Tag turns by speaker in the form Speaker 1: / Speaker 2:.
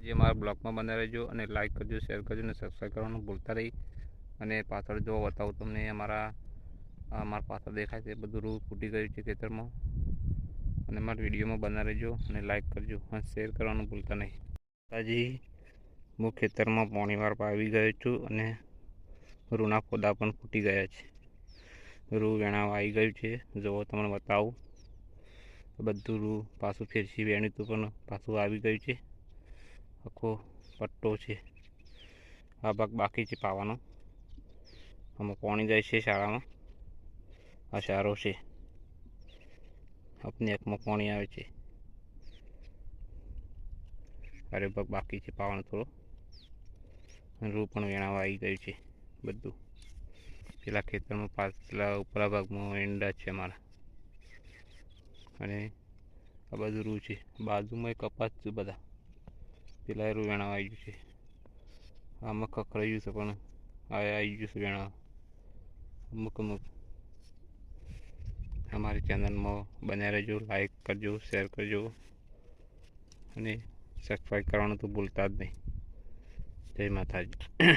Speaker 1: જે મારા બ્લોગમાં બને રહેજો અને લાઇક કરજો શેર કરજો અને સબસ્ક્રાઈબ કરવાનું ભૂલતા નહીં. અને પાછળ જો બતાવું તમને અમારા અમારા પાછળ દેખાય છે બધું રૂ ફૂટી ગયું છે ખેતરમાં. અને મારા વિડીયોમાં બના રહેજો અને લાઇક કરજો અને શેર કરવાનું ભૂલતા નહીં. હજી હું ખેતરમાં પોણી વાર આવી ગયો છું અને રૂના ખોદા પણ ફૂટી ગયા છે. રૂ વેણાવા આવી ગયું છે, જુઓ તમને બતાવું. બધું રૂ પાછું ફેરસી વેણ્યું હતું પણ પાછું આવી ગયું છે. આખો પટ્ટો છે. આ ભાગ બાકી છે પાવાનો. આમાં પાણી જાય છે શાળામાં. આ શાળો છે. આપની એકમાં પાણી આવે છે. અરે ભાગ બાકી છે પાવાનો થોડો. રૂ પણ વેણાવા આવી ગયું છે બધું. પેલા ખેતરમાં પાછલા ઉપરા ભાગમાં એંડા છે અમારા. અને આ બધું રૂ છે. બાજુમાં કપાસ છે બધા. પેલા રૂ વેણાવા આવી ગયું છે. આમાં કકરાઈ ગયું છે પણ હવે આવી ગયું છે વેણા. અમુક અમુક અમારી ચેનલમાં બન્યા રહેજો લાઈક કરજો શેર કરજો. અને સબસ્ક્રાઈબ કરવાનું તો ભૂલતા જ નહીં. જય માતાજી.